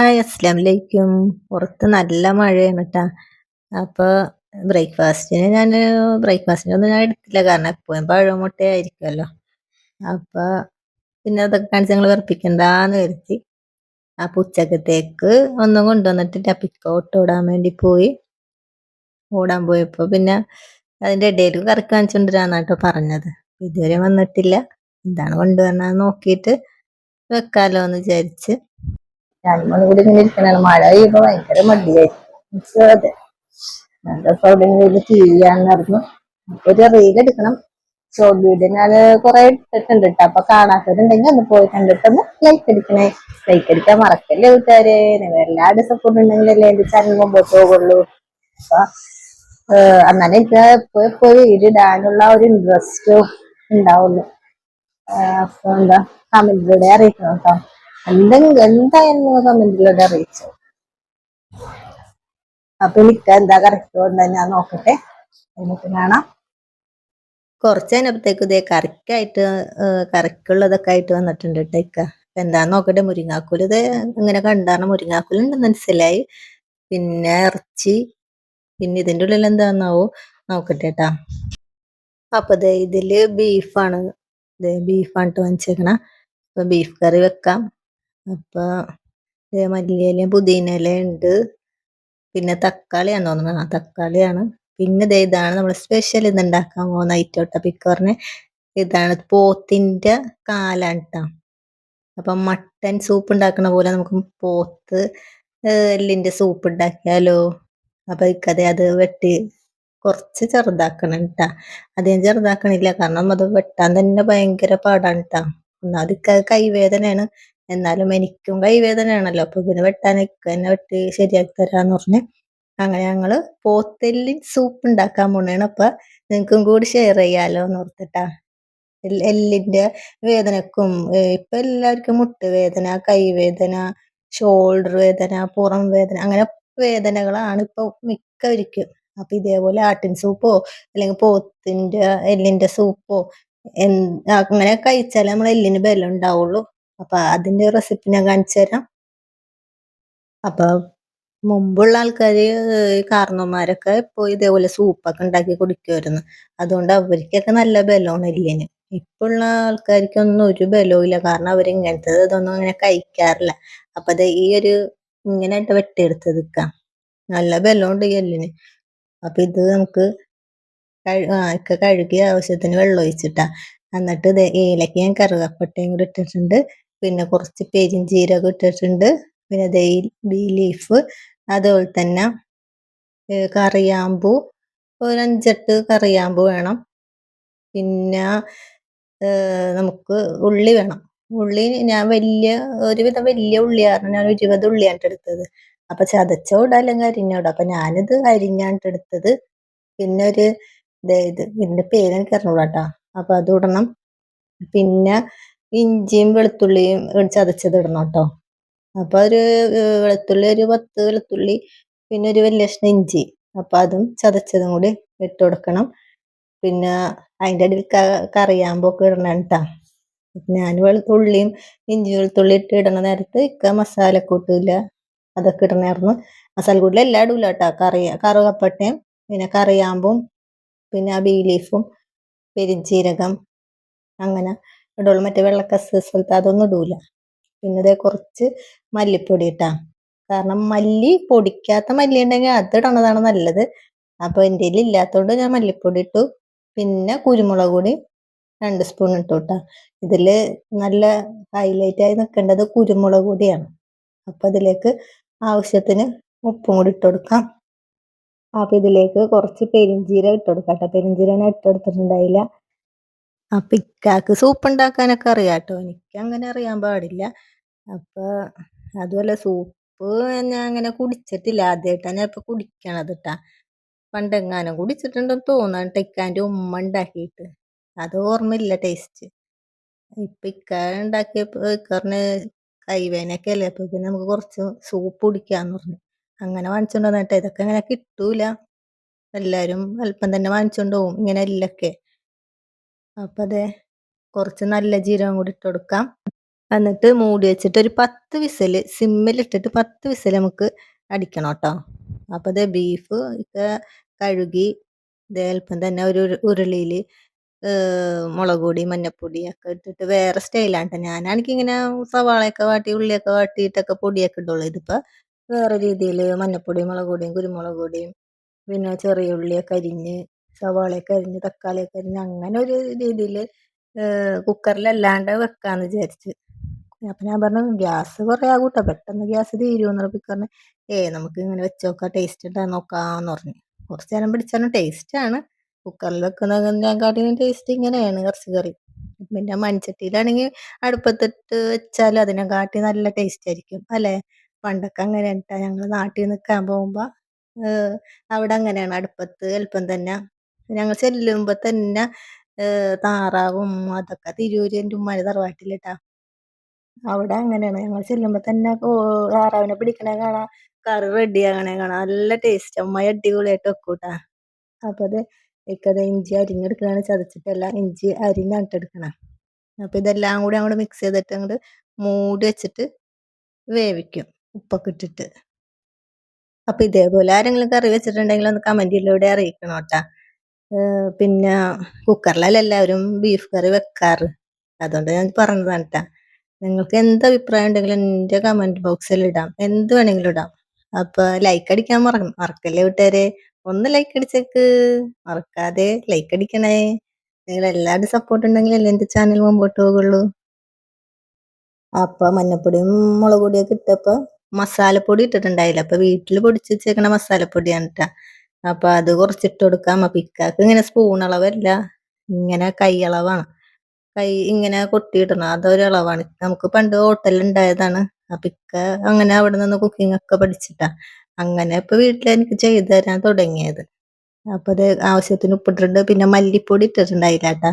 Hi അസ്ലാം വലൈക്കും പുറത്ത് നല്ല മഴയാണ് കേട്ടാ അപ്പോൾ ബ്രേക്ക്ഫാസ്റ്റിന് ഞാൻ ബ്രേക്ക്ഫാസ്റ്റിനൊന്നും ഞാൻ എടുത്തില്ല. കാരണം എപ്പോഴും പഴമുട്ടയായിരിക്കുമല്ലോ അപ്പോൾ പിന്നെ അതൊക്കെ കാണിച്ച് ഞങ്ങൾ വിറപ്പിക്കണ്ടെന്ന് കരുതി. അപ്പോൾ ഉച്ചക്കത്തേക്ക് ഒന്നും കൊണ്ടുവന്നിട്ടില്ല. പിക്ക ഓടാൻ വേണ്ടി പോയി. ഓടാൻ പോയപ്പോൾ പിന്നെ അതിന്റെ ഇടയിൽ കറക്കി വാങ്ങിച്ചുകൊണ്ടിരാന്നാണ് കേട്ടോ പറഞ്ഞത്. ഇതുവരെ വന്നിട്ടില്ല. എന്താണ് കൊണ്ടുവരണമെന്ന് നോക്കിയിട്ട് വെക്കാലോ എന്ന് വിചാരിച്ച്. കൂടി ഇങ്ങനെ ഇരിക്കണ മഴ പെയ്യുമ്പോ ഭയങ്കര മടിയായി. അതെ ചെയ്യാന്നറിഞ്ഞു ഒരു റീൽ എടുക്കണം. ഷോർട്ട് വീഡിയോ കുറെ ഇട്ടിട്ടുണ്ട് കേട്ടോ അപ്പൊ കാണാത്തവരുണ്ടെങ്കിൽ ഒന്ന് പോയി കണ്ടിട്ടൊന്ന് ലൈക്ക് അടിക്കണേ. ലൈക്ക് അടിക്കാൻ മറക്കല്ലേ കൂട്ടുകാരെ? എല്ലാ സപ്പോർട്ട് ഉണ്ടെങ്കിലല്ലേ എന്റെ ചാനൽ മുമ്പോട്ട് പോകുള്ളൂ അപ്പൊ അന്നാലും എനിക്ക് എപ്പോ എപ്പോ വീഡിയോ ഇടാനുള്ള ഒരു ഇൻട്രസ്റ്റും ഉണ്ടാവുള്ളൂ. അപ്പൊ എന്താ? കമന്റിലൂടെ അറിയിക്കണം കേട്ടോ എന്തെങ്കിലും എന്തായാലും നിങ്ങൾ കമന്റിലൂടെ അറിയിച്ചു? അപ്പൊ എനിക്ക് എന്താ കറക്റ്റ് ഞാൻ നോക്കട്ടെ. എന്നിട്ട് കാണാം. കുറച്ച് കഴിഞ്ഞപ്പോഴത്തേക്ക് ഇതേ കറിക്കായിട്ട് കറിക്കുള്ളതൊക്കെ ആയിട്ട് വന്നിട്ടുണ്ട് കേട്ടോ എന്താന്ന് നോക്കട്ടെ മുരിങ്ങാക്കൂൽ ഇത് ഇങ്ങനെ കണ്ടാണ്. മുരിങ്ങാക്കൂൽ ഉണ്ടെന്ന് മനസ്സിലായി. പിന്നെ ഇറച്ചി. പിന്നെ ഇതിന്റെ ഉള്ളിൽ എന്താന്നാവോ? നോക്കട്ടെ കേട്ടാ. അപ്പൊ ഇതിൽ ബീഫാണ് ബീഫാണ് വാങ്ങിച്ചേക്കണ. അപ്പൊ ബീഫ് കറി വെക്കാം. അപ്പൊ മല്ലിയില പുതിന ഇല ഉണ്ട്. പിന്നെ തക്കാളിയാണ് തോന്നുന്നത് ആ തക്കാളിയാണ്. പിന്നെ ദേ ഇതാണ് നമ്മൾ സ്പെഷ്യൽ ഇത് ഉണ്ടാക്കാൻ പോകുന്ന ഐറ്റോട്ട പിക്കറിന് ഇതാണ് പോത്തിന്റെ കാലാണ് കേട്ടോ അപ്പം മട്ടൻ സൂപ്പ് ഉണ്ടാക്കണ പോലെ നമുക്ക് പോത്ത് എല്ലിന്റെ സൂപ്പ് ഉണ്ടാക്കിയാലോ അപ്പൊ ഇക്കതെ അത് വെട്ടി കുറച്ച് ചെറുതാക്കണം കേട്ടാ അധികം ചെറുതാക്കണില്ല. കാരണം അത് വെട്ടാൻ തന്നെ ഭയങ്കര പാടാണ് കേട്ടാ ഒന്നാമത് കൈവേദനയാണ്. എന്നാലും എനിക്കും കൈവേദനയാണല്ലോ. അപ്പൊ ഇതിനെ വെട്ടാനൊക്കെ എന്നെ വെട്ടി ശരിയാക്കി തരാന്ന് പറഞ്ഞ് അങ്ങനെ ഞങ്ങൾ പോത്തെല്ലിൻ സൂപ്പ് ഉണ്ടാക്കാൻ പോണേണ്. അപ്പൊ നിങ്ങൾക്കും കൂടി ഷെയർ ചെയ്യാലോ എന്ന് ഓർത്തിട്ടാ എല്ലിന്റെ വേദനക്കും ഇപ്പൊ എല്ലാവർക്കും മുട്ട് വേദന കൈവേദന ഷോൾഡർ വേദന പുറം വേദന അങ്ങനെ വേദനകളാണ് ഇപ്പൊ മിക്കവർക്കും അപ്പൊ ഇതേപോലെ ആട്ടിൻ സൂപ്പോ അല്ലെങ്കിൽ പോത്തിന്റെ എല്ലിന്റെ സൂപ്പോ അങ്ങനെ കഴിച്ചാലേ നമ്മൾ എല്ലിന് ബലം ഉണ്ടാവുള്ളൂ. അപ്പൊ അതിന്റെ റെസിപ്പി ഞാൻ കാണിച്ചു തരാം. അപ്പൊ മുമ്പുള്ള ആൾക്കാര് കാരണവന്മാരൊക്കെ പോയി ഇതേപോലെ സൂപ്പൊക്കെ ഉണ്ടാക്കി കുടിക്കുമായിരുന്നു അതുകൊണ്ട് അവർക്കൊക്കെ നല്ല ബലമാണ് എല്ലിന് ഇപ്പൊ ഉള്ള ആൾക്കാർക്കൊന്നും ഒരു ബലവും ഇല്ല. കാരണം അവർ ഇങ്ങനത്തെ ഇതൊന്നും അങ്ങനെ കഴിക്കാറില്ല. അപ്പൊ അത് ഈ ഒരു ഇങ്ങനെയായിട്ട് നിൽക്കാം നല്ല ബലമുണ്ട് ഈ എല്ലിന് അപ്പൊ ഇത് നമുക്ക് ഒക്കെ കഴുകി ആവശ്യത്തിന് വെള്ളം ഒഴിച്ചിട്ടാ. എന്നിട്ട് ഇത് ഏലക്കയും കറുകപ്പട്ടയും കൂടി ഇട്ടിട്ടുണ്ട്. പിന്നെ കുറച്ച് പെരിഞ്ചീരകം ഇട്ടിട്ടുണ്ട്. പിന്നെ ബീ ലീഫ് അതുപോലെ തന്നെ കറിയാമ്പൂ ഒരു അഞ്ചെട്ട് കറിയാമ്പൂ വേണം. പിന്നെ നമുക്ക് ഉള്ളി വേണം. ഉള്ളി ഞാൻ വലിയ ഒരുവിധം വലിയ ഉള്ളിയാണ് ഞാൻ ഇരുപത് ഉള്ളിയാണ് എടുത്തത്. അപ്പൊ ചതച്ചോട് അല്ലെങ്കിൽ അരിഞ്ഞോട് അപ്പൊ ഞാനിത് അരിഞ്ഞാണ്ട് എടുത്തത്. പിന്നെ ഒരു ഇത് ഇതിന്റെ പേര് എനിക്ക് അറിഞ്ഞൂടാ അപ്പൊ അത് ഇടണം. പിന്നെ ഇഞ്ചിയും വെളുത്തുള്ളിയും ചതച്ചത് ഇടണം കേട്ടോ അപ്പൊ ഒരു വെളുത്തുള്ളി ഒരു പത്ത് വെളുത്തുള്ളി പിന്നെ ഒരു വലിയ കഷ്ണം ഇഞ്ചി. അപ്പൊ അതും ചതച്ചതും കൂടി ഇട്ട് കൊടുക്കണം. പിന്നെ അതിന്റെ അടിയിൽ കറിയാമ്പൊക്കെ ഇടണം ഞാൻ വെളുത്തുള്ളിയും ഇഞ്ചി വെളുത്തുള്ളി ഇട്ട് ഇടണ നേരത്ത് ഇക്ക മസാലക്കൂട്ടില്ല അതൊക്കെ മസാല മസാലക്കൂട്ടിൽ എല്ലാം ഇടൂല കേട്ടോ കറി കറുകപ്പട്ടയും പിന്നെ കറിയാമ്പും പിന്നെ ആ ബീ ലീഫും പെരിഞ്ചീരകം അങ്ങനെ ഇടുള്ളൂ മറ്റേ വെള്ളക്കസ് സ്ഥലത്ത് അതൊന്നും ഇടൂല. പിന്നെ ഇതേ കുറച്ച് മല്ലിപ്പൊടി ഇട്ടാ. കാരണം മല്ലി പൊടിക്കാത്ത മല്ലി ഉണ്ടെങ്കിൽ അത് ഇടണതാണ് നല്ലത്. അപ്പോൾ എന്റെ ഇല്ലാത്തതുകൊണ്ട് ഞാൻ മല്ലിപ്പൊടി ഇട്ടു. പിന്നെ കുരുമുളക് പൊടി രണ്ട് സ്പൂൺ ഇട്ടു കേട്ടോ. ഇതിൽ നല്ല ഹൈലൈറ്റ് ആയി നിൽക്കേണ്ടത് കുരുമുളക് പൊടിയാണ്. അപ്പം ഇതിലേക്ക് ആവശ്യത്തിന് ഉപ്പും കൂടി ഇട്ട് കൊടുക്കാം. അപ്പം ഇതിലേക്ക് കുറച്ച് പെരിഞ്ചീരം ഇട്ട് കൊടുക്കാം കേട്ടോ. പെരിഞ്ചീരം ഇട്ടെടുത്തിട്ടുണ്ടായില്ല അപ്പം ഇക്കാക്ക് സൂപ്പ് ഉണ്ടാക്കാനൊക്കെ അറിയാട്ടോ. എനിക്ക് അങ്ങനെ അറിയാൻ പാടില്ല. അപ്പോൾ അതുപോലെ സൂപ്പ് ഞാൻ അങ്ങനെ കുടിച്ചിട്ടില്ല. ആദ്യമായിട്ടാണ് ഞാൻ ഇപ്പൊ കുടിക്കണത് കേട്ടാ പണ്ടെങ്ങാനും കുടിച്ചിട്ടുണ്ടെന്ന് തോന്നാണ് ഇക്കാന്റെ ഉമ്മ ഉണ്ടാക്കിയിട്ട്. അത് ഓർമ്മയില്ല ടേസ്റ്റ് ഇപ്പം ഇക്ക ഉണ്ടാക്കിയപ്പോൾ ഇക്കറിന് കൈവേനൊക്കെ അല്ലേ? അപ്പോൾ പിന്നെ നമുക്ക് കുറച്ച് സൂപ്പ് കുടിക്കാന്ന് പറഞ്ഞു. അങ്ങനെ വാങ്ങിച്ചുകൊണ്ട് ഇതൊക്കെ അങ്ങനെ കിട്ടൂല. എല്ലാരും അല്പം തന്നെ വാങ്ങിച്ചുകൊണ്ട് പോകും ഇങ്ങനെ എല്ലൊക്കെ അപ്പം അതെ കുറച്ച് നല്ല ജീരകം കൂടി ഇട്ട് കൊടുക്കാം. എന്നിട്ട് മൂടി വെച്ചിട്ട് ഒരു പത്ത് സിമ്മിൽ സിമ്മിലിട്ടിട്ട് പത്ത് വിസൽ നമുക്ക് അടിക്കണം കേട്ടോ. അപ്പോൾ ഇത് ബീഫ് ഒക്കെ കഴുകി ഇതേൽപ്പം തന്നെ ഒരു ഉരുളിയിൽ മുളക് പൊടി മഞ്ഞപ്പൊടി ഒക്കെ ഇട്ടിട്ട് വേറെ സ്റ്റൈലാണ് ഞാനാണെങ്കിൽ ഇങ്ങനെ സവാളയൊക്കെ വാട്ടി ഉള്ളിയൊക്കെ വാട്ടിയിട്ടൊക്കെ പൊടിയൊക്കെ ഇടുള്ളൂ. ഇതിപ്പോൾ വേറെ രീതിയിൽ മഞ്ഞപ്പൊടിയും മുളക് പൊടിയും കുരുമുളക് പൊടിയും പിന്നെ ചെറിയ ഉള്ളിയൊക്കെ അരിഞ്ഞ് സവാളയൊക്കെ അരിഞ്ഞ് തക്കാളിയൊക്കെ അരിഞ്ഞ് അങ്ങനെ ഒരു രീതിയിൽ കുക്കറിലല്ലാണ്ട് വെക്കാമെന്ന് വിചാരിച്ച്. അപ്പം ഞാൻ പറഞ്ഞു ഗ്യാസ് കുറേ ആകൂട്ടോ പെട്ടെന്ന് ഗ്യാസ് തീരുമെന്ന് പറഞ്ഞു ഏ നമുക്ക് ഇങ്ങനെ വെച്ച് നോക്കാം ടേസ്റ്റ് ഉണ്ടാ നോക്കാമെന്ന് പറഞ്ഞു. കുറച്ച് നേരം പിടിച്ചാലും ആണ്. കുക്കറിൽ വെക്കുന്നതിനെക്കാട്ടിലും ടേസ്റ്റ് ഇങ്ങനെയാണ് ഇറച്ചി കറി. പിന്നെ മൺചട്ടിയിലാണെങ്കിൽ അടുപ്പത്തിട്ട് വെച്ചാൽ അതിനെക്കാട്ടി നല്ല ടേസ്റ്റ് ആയിരിക്കും അല്ലേ? പണ്ടൊക്കെ അങ്ങനെ കേട്ടോ ഞങ്ങൾ നാട്ടിൽ നിൽക്കാൻ പോകുമ്പോൾ അവിടെ അങ്ങനെയാണ്. അടുപ്പത്ത് എളുപ്പം തന്നെ ഞങ്ങൾ ചെല്ലുമ്പോൾ തന്നെ താറാവും അതൊക്കെ തിരൂര് എന്റെ ഉമ്മാന്റെ തറവാട്ടിലിട്ടാ. അവിടെ അങ്ങനെയാണ്. ഞങ്ങൾ ചെല്ലുമ്പോൾ തന്നെ താറാവിനെ പിടിക്കണേ കാണാ കറി റെഡി ആകണേ കാണാം. നല്ല ടേസ്റ്റ് അമ്മ അടിപൊളിയായിട്ട് വെക്കൂട്ടാ. അപ്പോൾ അത് ഇക്കത് ഇഞ്ചി അരിഞ്ഞെടുക്കണ ചതച്ചിട്ടല്ല. ഇഞ്ചി അരിഞ്ഞിട്ടെടുക്കണം അപ്പോൾ ഇതെല്ലാം കൂടി അങ്ങോട്ട് മിക്സ് ചെയ്തിട്ട് അങ്ങോട്ട് മൂടി വെച്ചിട്ട് വേവിക്കും ഉപ്പൊക്കെ ഇട്ടിട്ട്. അപ്പോൾ ഇതേപോലെ ആരെങ്കിലും കറി വെച്ചിട്ടുണ്ടെങ്കിൽ ഒന്ന് കമന്റിലൂടെ അറിയിക്കണം കേട്ടാ പിന്നെ കുക്കറിലല്ല എല്ലാവരും ബീഫ് കറി വെക്കാറ്? അതുകൊണ്ട് ഞാൻ പറഞ്ഞതാണ് കേട്ടാ നിങ്ങൾക്ക് എന്ത് അഭിപ്രായം ഉണ്ടെങ്കിലും എന്റെ കമന്റ് ബോക്സിൽ ഇടാം. എന്ത് വേണമെങ്കിലും ഇടാം. അപ്പോൾ ലൈക്ക് അടിക്കാൻ മറ മറക്കല്ലേ വീട്ടുകാരെ? ഒന്ന് ലൈക്ക് അടിച്ചേക്ക്. മറക്കാതെ ലൈക്ക് അടിക്കണേ. നിങ്ങൾ എല്ലാവരും സപ്പോർട്ട് ഉണ്ടെങ്കിലല്ലേ എന്റെ ചാനൽ മുമ്പോട്ട് പോകുള്ളൂ അപ്പോൾ മഞ്ഞപ്പൊടിയും മുളക് പൊടിയൊക്കെ ഇട്ടപ്പോൾ മസാലപ്പൊടി ഇട്ടിട്ടുണ്ടായില്ല. അപ്പോൾ വീട്ടിൽ പൊടിച്ച് വെച്ചേക്കണ മസാലപ്പൊടിയാണ് കേട്ടോ അപ്പോൾ അത് കുറച്ചിട്ട് കൊടുക്കാം. അപ്പൊ ഇക്കാക്ക് ഇങ്ങനെ സ്പൂൺ അളവല്ല. ഇങ്ങനെ കൈ അളവാണ്. കൈ ഇങ്ങനെ കൊട്ടിയിടണം. അതൊരു അളവാണ് നമുക്ക് പണ്ട് ഹോട്ടലുണ്ടായതാണ് അപ്പൊ ഇക്ക അങ്ങനെ അവിടെ നിന്ന് കുക്കിംഗ് ഒക്കെ പഠിച്ചിട്ടാ. അങ്ങനെ ഇപ്പൊ വീട്ടിൽ എനിക്ക് ചെയ്തു തരാൻ തുടങ്ങിയത്. അപ്പൊ അത് ആവശ്യത്തിന് ഉപ്പിട്ടിട്ടുണ്ട്. പിന്നെ മല്ലിപ്പൊടി ഇട്ടിട്ടുണ്ടായില്ല കേട്ടാ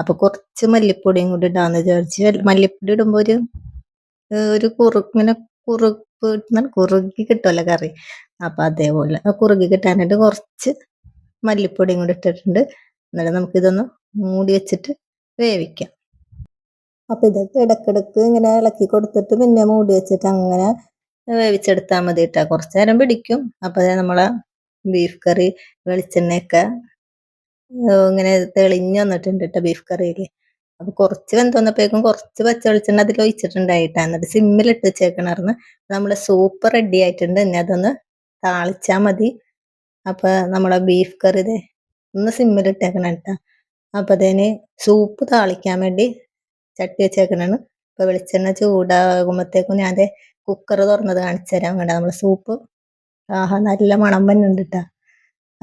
അപ്പൊ കുറച്ച് മല്ലിപ്പൊടിയും കൂടി ഇടാന്ന് വിചാരിച്ച് മല്ലിപ്പൊടി ഇടുമ്പോ ഒരു ഒരു കുറു ഇങ്ങനെ കുറുപ്പ് കുറുകി കിട്ടുമല്ലോ കറി. അപ്പൊ അതേപോലെ കുറുകി കിട്ടാനായിട്ട് കുറച്ച് മല്ലിപ്പൊടിയും കൂടി ഇട്ടിട്ടുണ്ട്. എന്നിട്ട് നമുക്കിതൊന്ന് മൂടി വെച്ചിട്ട് വേവിക്കാം. അപ്പൊ ഇതൊക്കെ ഇടക്കിടക്ക് ഇങ്ങനെ ഇളക്കി കൊടുത്തിട്ട് പിന്നെ മൂടി വെച്ചിട്ട് അങ്ങനെ വേവിച്ചെടുത്താൽ മതി കേട്ടോ കുറച്ച് നേരം പിടിക്കും. അപ്പോൾ നമ്മളെ ബീഫ് കറി വെളിച്ചെണ്ണയൊക്കെ ഇങ്ങനെ തെളിഞ്ഞ് വന്നിട്ടുണ്ട് കേട്ടോ ബീഫ് കറിയിൽ അപ്പോൾ കുറച്ച് വെന്ത് വന്നപ്പോഴേക്കും കുറച്ച് പച്ച വെളിച്ചെണ്ണ അതിൽ ഒഴിച്ചിട്ടുണ്ടായിട്ടാ. എന്നിട്ട് സിമ്മിലിട്ട് വെച്ചേക്കണമായിരുന്നു നമ്മൾ സൂപ്പ് റെഡി ആയിട്ടുണ്ട്. ഇനി അതൊന്ന് താളിച്ചാൽ മതി. അപ്പോൾ നമ്മുടെ ബീഫ് കറി ഇതേ ഒന്ന് സിമ്മിലിട്ടേക്കണം കേട്ടോ അപ്പോൾ അതിന് സൂപ്പ് താളിക്കാൻ വേണ്ടി ചട്ടി വെച്ചേക്കണാണ്. ഇപ്പോൾ വെളിച്ചെണ്ണ ചൂടാകുമ്പോഴത്തേക്കും ഞാൻ അതേ കുക്കർ തുറന്നത് കാണിച്ചു തരാൻ വേണ്ട നമ്മൾ സൂപ്പ് ആഹാ നല്ല മണം ഉണ്ട് കേട്ടോ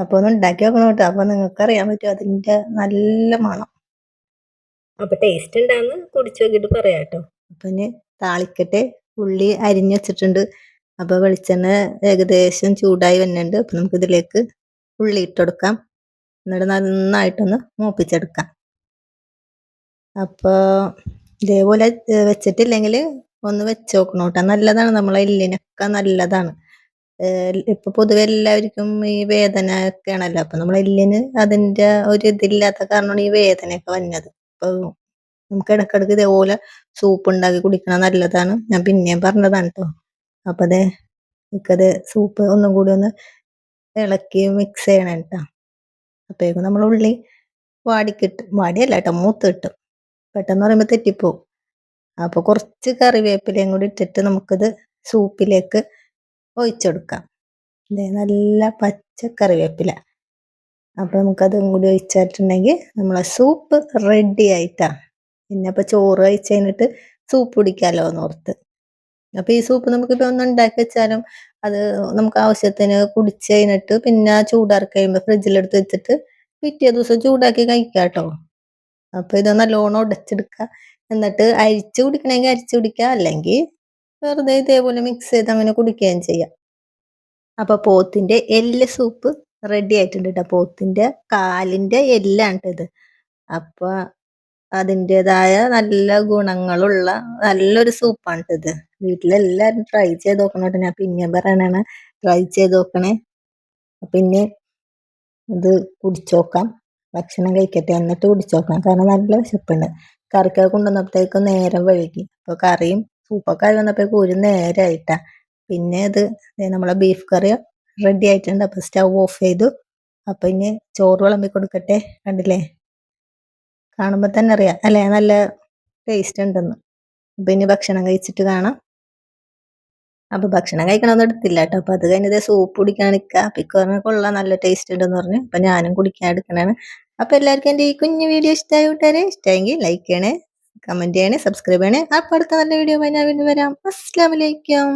അപ്പോൾ ഒന്ന് ഉണ്ടാക്കി നോക്കണം കേട്ടോ അപ്പോൾ നിങ്ങൾക്ക് അറിയാൻ പറ്റും അതിന്റെ നല്ല മണം. അപ്പോൾ ടേസ്റ്റ് ഉണ്ടാന്ന് കുടിച്ചു നോക്കിയിട്ട് പറയാം കേട്ടോ അപ്പം താളിക്കട്ടെ. ഉള്ളി അരിഞ്ഞു വെച്ചിട്ടുണ്ട്. അപ്പോൾ വെളിച്ചെണ്ണ ഏകദേശം ചൂടായി വന്നിട്ടുണ്ട്. അപ്പം നമുക്കിതിലേക്ക് ഉള്ളി ഇട്ടെടുക്കാം. എന്നിട്ട് നന്നായിട്ടൊന്ന് മൂപ്പിച്ചെടുക്കാം. അപ്പോൾ ഇതേപോലെ വെച്ചിട്ടില്ലെങ്കിൽ ഒന്ന് വെച്ച് നോക്കണം കേട്ടോ നല്ലതാണ് നമ്മളെ എല്ലിനൊക്കെ നല്ലതാണ്. ഇപ്പൊ പൊതുവെ എല്ലാവർക്കും ഈ വേദന ഒക്കെ ആണല്ലോ അപ്പൊ നമ്മളെ എല്ലിന് അതിന്റെ ഒരു ഇതില്ലാത്ത കാരണമാണ് ഈ വേദനയൊക്കെ വന്നത്. അപ്പൊ നമുക്ക് ഇടക്കിടക്ക് ഇതേപോലെ സൂപ്പ് ഉണ്ടാക്കി കുടിക്കണം നല്ലതാണ്. ഞാൻ പിന്നെയും പറഞ്ഞതാണ് കേട്ടോ അപ്പൊ അതെ എനിക്കത് സൂപ്പ് ഒന്നും കൂടി ഒന്ന് ഇളക്കി മിക്സ് ചെയ്യണം കേട്ടോ. അപ്പോഴേക്കും നമ്മൾ ഉള്ളി വാടിക്കിട്ടും. വാടിയല്ല കേട്ടോ മൂത്ത് കിട്ടും പെട്ടെന്ന് പറയുമ്പോൾ തെറ്റിപ്പോവും. അപ്പോൾ കുറച്ച് കറിവേപ്പിലയും കൂടി ഇട്ടിട്ട് നമുക്കിത് സൂപ്പിലേക്ക് ഒഴിച്ചെടുക്കാം. ഇതേ നല്ല പച്ച കറിവേപ്പില. അപ്പോൾ നമുക്കതും കൂടി ഒഴിച്ചിട്ടുണ്ടെങ്കിൽ നമ്മളെ സൂപ്പ് റെഡി ആയിട്ടാണ് പിന്നെ അപ്പോൾ ചോറ് കഴിച്ച് കഴിഞ്ഞിട്ട് സൂപ്പ് കുടിക്കാമല്ലോ എന്ന് ഓർത്ത് അപ്പോൾ ഈ സൂപ്പ് നമുക്കിപ്പോൾ ഒന്ന് ഉണ്ടാക്കി വെച്ചാലും അത് നമുക്ക് ആവശ്യത്തിന് കുടിച്ച് കഴിഞ്ഞിട്ട് പിന്നെ ചൂടാറി കഴിയുമ്പോൾ ഫ്രിഡ്ജിലെടുത്ത് വെച്ചിട്ട് പിറ്റേ ദിവസം ചൂടാക്കി കഴിക്കാം കേട്ടോ അപ്പൊ ഇത് നല്ലോണം ഉടച്ചെടുക്കുക എന്നിട്ട് അരിച്ചു കുടിക്കണമെങ്കിൽ അരിച്ചു കുടിക്കുക അല്ലെങ്കിൽ വെറുതെ ഇതേപോലെ മിക്സ് ചെയ്ത് അങ്ങനെ കുടിക്കുകയും ചെയ്യാം. അപ്പൊ പോത്തിന്റെ എല്ല് സൂപ്പ് റെഡി ആയിട്ടുണ്ട് കേട്ടോ പോത്തിന്റെ കാലിന്റെ എല്ലാണ് ഇത്. അപ്പൊ അതിന്റെതായ നല്ല ഗുണങ്ങളുള്ള നല്ലൊരു സൂപ്പാണ് ഇത് വീട്ടിലെല്ലാരും ട്രൈ ചെയ്ത് നോക്കണം ഞാൻ പിന്നെ പറയണേ ട്രൈ ചെയ്ത് നോക്കണേ. പിന്നെ ഇത് കുടിച്ചോക്കാം. ഭക്ഷണം കഴിക്കട്ടെ എന്നിട്ട് കുടിച്ചു നോക്കാം കാരണം നല്ല വിശപ്പുണ്ട്. കറിക്കൊക്കെ കൊണ്ടുവന്നപ്പോഴത്തേക്കും നേരം വഴുകി അപ്പൊ കറിയും സൂപ്പൊക്കെ ആയി വന്നപ്പോഴേക്കും ഒരു നേരമായിട്ടാ പിന്നെ ഇത് നമ്മളെ ബീഫ് കറി റെഡി ആയിട്ടുണ്ട്. അപ്പൊ സ്റ്റൗ ഓഫ് ചെയ്തു. അപ്പൊ ഇനി ചോറ് വിളമ്പി കൊടുക്കട്ടെ. കണ്ടില്ലേ? കാണുമ്പോ തന്നെ അറിയാം. അല്ലെ? നല്ല ടേസ്റ്റ് ഉണ്ടെന്ന്. അപ്പൊ ഇനി ഭക്ഷണം കഴിച്ചിട്ട് കാണാം. അപ്പൊ ഭക്ഷണം കഴിക്കണമെന്ന് എടുത്തില്ല കേട്ടോ. അപ്പൊ അത് കഴിഞ്ഞത് സൂപ്പ് കുടിക്കാൻ നിൽക്കുക പിക്കോറിനെ കൊള്ളാം നല്ല ടേസ്റ്റ് ഉണ്ടെന്ന് പറഞ്ഞു. അപ്പൊ ഞാനും കുടിക്കാൻ എടുക്കണാണ്. അപ്പൊ എല്ലാവർക്കും എന്റെ ഈ കുഞ്ഞു വീഡിയോ ഇഷ്ടമായി കൂട്ടുകാരെ ഇഷ്ടമെങ്കിൽ ലൈക്ക് ചെയ്യണേ കമന്റ് ചെയ്യണേ സബ്സ്ക്രൈബ് ചെയ്യണേ. അപ്പൊ അടുത്ത നല്ല വീഡിയോ ഞാൻ വീണ്ടും വരാം. അസ്സാം വലൈക്കും